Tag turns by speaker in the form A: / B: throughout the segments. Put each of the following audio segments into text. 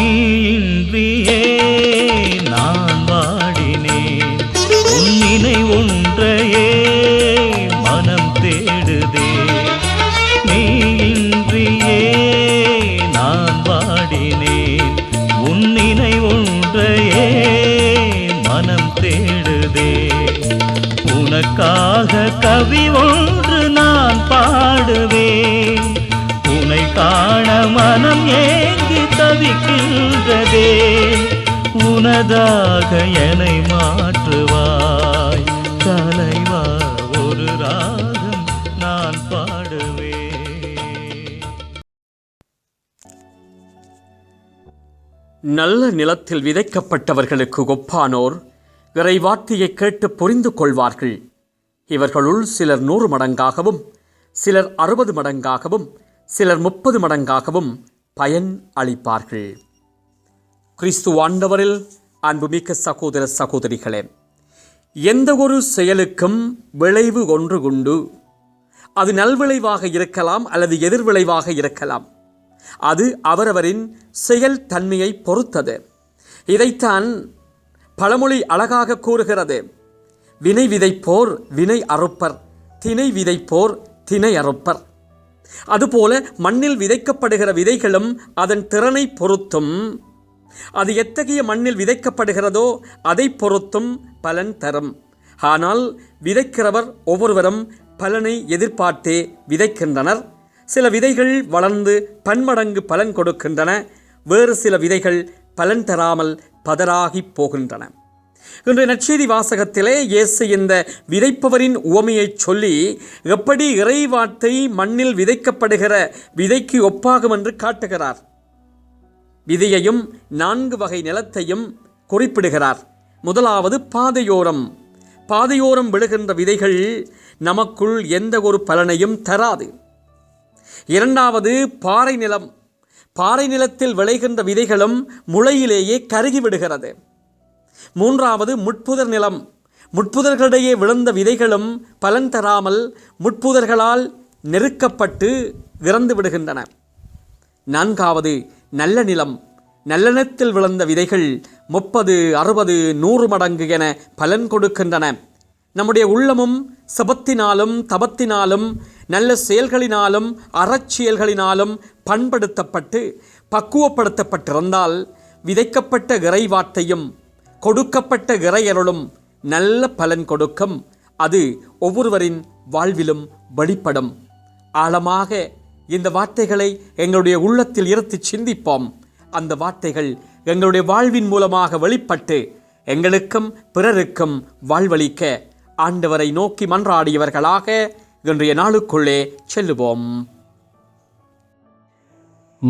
A: நீன்றியே நான் வாடினேன். உன்னினை ஒன்றையே மனம் தேடுதே. நீன்றியே நான் வாடினேன். உன்னினை ஒன்றையே மனம் தேடுதே. உனக்காக கவி ஒன்று நான் பாடுவேன். உனை காண மனம் ஏ தவிக்கின்றதே உனதாக என்னை மாற்றுவாய். தலைவா ஒரு ராகம் நான் பாடுவே
B: நல்ல நிலத்தில் விதைக்கப்பட்டவர்களுக்கு ஒப்பானோர் இறைவார்த்தையை கேட்டு புரிந்து கொள்வார்கள். இவர்களுள் சிலர் நூறு மடங்காகவும் சிலர் அறுபது மடங்காகவும் சிலர் முப்பது மடங்காகவும் பயன் அளிப்பார்கள். கிறிஸ்து ஆண்டவரில் அன்புமிக்க சகோதர சகோதரிகளே எந்த ஒரு செயலுக்கும் விளைவு ஒன்று உண்டு. அது நல்விளைவாக இருக்கலாம் அல்லது எதிர்விளைவாக இருக்கலாம். அது அவரவரின் செயல் தன்மையை பொறுத்தது. இதைத்தான் பழமொழி அழகாக கூறுகிறது. வினை விதைப்போர் வினை அறுப்பர் திணை விதைப்போர் திணை அறுப்பர். அதுபோல மண்ணில் விதைக்கப்படுகிற விதைகளும் அதன் திறனை பொறுத்தும். அது எத்தகைய மண்ணில் விதைக்கப்படுகிறதோ அதை பொறுத்தும் பலன் தரும். ஆனால் விதைக்கிறவர் ஒவ்வொருவரும் பலனை எதிர்பார்த்தே விதைக்கின்றனர். சில விதைகள் வளர்ந்து பன்மடங்கு பலன் கொடுக்கின்றன. வேறு சில விதைகள் பலன் தராமல் பதறாகி போகின்றன. இன்று நற்செய்தி வாசகத்திலே இயேசு இந்த விதைப்பவரின் உவமையைச் சொல்லி எப்படி இறைவார்த்தை மண்ணில் விதைக்கப்படுகிற விதைக்கு ஒப்பாகும் என்று காட்டுகிறார். விதையையும் நான்கு வகை நிலத்தையும் குறிப்பிடுகிறார். முதலாவது பாதையோரம். பாதையோரம் விழுகின்ற விதைகள் நமக்குள் எந்த ஒரு பலனையும் தராது. இரண்டாவது பாறை நிலம். பாறை நிலத்தில் விளைகின்ற விதைகளும் முளையிலேயே கருகி விடுகிறது மூன்றாவது முட்புதர் நிலம். முட்புதர்களிடையே விழுந்த விதைகளும் பலன் தராமல் முட்புதர்களால் நெருக்கப்பட்டு இறந்து விடுகின்றன. நான்காவது நல்ல நிலம். நல்லெண்ணத்தில் விழுந்த விதைகள் முப்பது அறுபது நூறு மடங்கு என பலன் கொடுக்கின்றன. நம்முடைய உள்ளமும் சபத்தினாலும் தபத்தினாலும் நல்ல செயல்களினாலும் அறச்செயல்களினாலும் பண்படுத்தப்பட்டு பக்குவப்படுத்தப்பட்டிருந்தால் விதைக்கப்பட்ட இறைவார்த்தையும் கொடுக்கப்பட்ட இறையருளும் நல்ல பலன் கொடுக்கும். அது ஒவ்வொருவரின் வாழ்விலும் வெளிப்படும் ஆழமாக இந்த வார்த்தைகளை எங்களுடைய உள்ளத்தில் இருத்தி சிந்திப்போம். அந்த வார்த்தைகள் எங்களுடைய வாழ்வின் மூலமாக வெளிப்பட்டு எங்களுக்கும் பிறருக்கும் வாழ்வளிக்க ஆண்டவரை நோக்கி மன்றாடியவர்களாக இன்றைய நாளுக்குள்ளே செல்லுவோம்.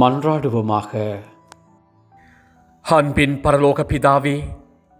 B: மன்றாடுவோமாக. அன்பின் பரலோக பிதாவே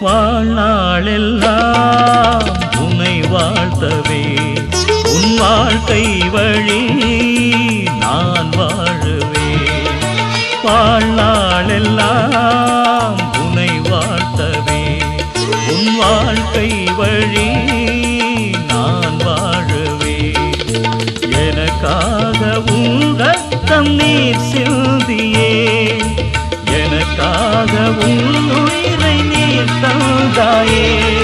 A: வாழ்நாளெல்லாம் உனை வாழ்த்தவே. உன் வாழ்க்கை வழி நான் வாழுவே. வாழ்நாளெல்லாம் உனை வாழ்த்தவே. உன் வாழ்க்கை வழி நான் வாழுவே. எனக்காக உங்கள் தண்ணீர் சிந்தியே. எனக்காக உன்னுடைய গায়ে